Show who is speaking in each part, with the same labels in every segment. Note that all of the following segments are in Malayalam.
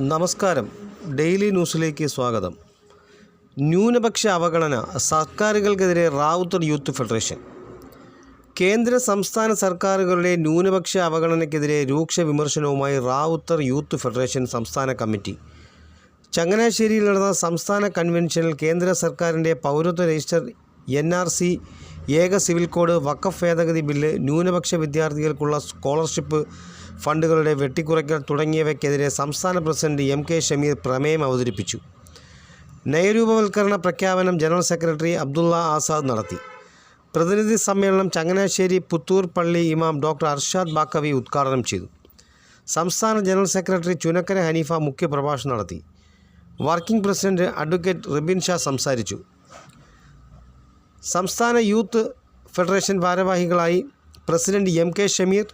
Speaker 1: നമസ്കാരം. ഡെയിലി ന്യൂസിലേക്ക് സ്വാഗതം. ന്യൂനപക്ഷ അവഗണന സർക്കാരുകൾക്കെതിരെ റാവുത്തർ യൂത്ത് ഫെഡറേഷൻ. കേന്ദ്ര സംസ്ഥാന സർക്കാരുകളുടെ ന്യൂനപക്ഷ അവഗണനയ്ക്കെതിരെ രൂക്ഷ വിമർശനവുമായി റാവുത്തർ യൂത്ത് ഫെഡറേഷൻ സംസ്ഥാന കമ്മിറ്റി. ചങ്ങനാശ്ശേരിയിൽ നടന്ന സംസ്ഥാന കൺവെൻഷനിൽ കേന്ദ്ര സർക്കാരിന്റെ പൗരത്വ രജിസ്റ്റർ എൻ ആർ സി ഏക സിവിൽ കോഡ് വക്കഫ് ഭേദഗതി ബില്ല് ന്യൂനപക്ഷ വിദ്യാർത്ഥികൾക്കുള്ള സ്കോളർഷിപ്പ് ഫണ്ടുകളുടെ വെട്ടിക്കുറയ്ക്കൽ തുടങ്ങിയവയ്ക്കെതിരെ സംസ്ഥാന പ്രസിഡന്റ് എം കെ ഷമീർ പ്രമേയം അവതരിപ്പിച്ചു. നയരൂപവൽക്കരണ പ്രഖ്യാപനം ജനറൽ സെക്രട്ടറി അബ്ദുള്ള ആസാദ് നടത്തി. പ്രതിനിധി സമ്മേളനം ചങ്ങനാശ്ശേരി പുത്തൂർ പള്ളി ഇമാം ഡോക്ടർ അർഷാദ് ബാക്കവി ഉദ്ഘാടനം ചെയ്തു. സംസ്ഥാന ജനറൽ സെക്രട്ടറി ചുനക്കര ഹനീഫ മുഖ്യപ്രഭാഷണം നടത്തി. Working president advocate Ribin Shah സംസാരിച്ചു. സംസ്ഥാന യൂത്ത് ഫെഡറേഷൻ ഭാരവാഹികളായി president M K Shameer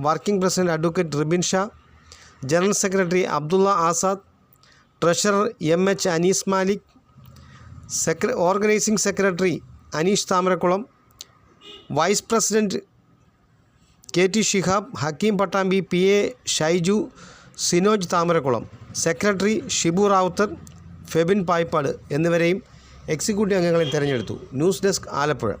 Speaker 1: working president advocate Ribin Shah general secretary Abdulla Azad treasurer M H Anees Malik സെക്ര organising secretary Aneesh Thamarakulam vice president K T Shihab Hakeem Pattambi P A Shaiju Sinoj Thamarakulam secretary Shibu Rowther Febin Paippad എന്നിവരെയും എക്സിക്യൂട്ടീവ് അംഗങ്ങളെ തിരഞ്ഞെടുത്തു. News desk Alappuzha.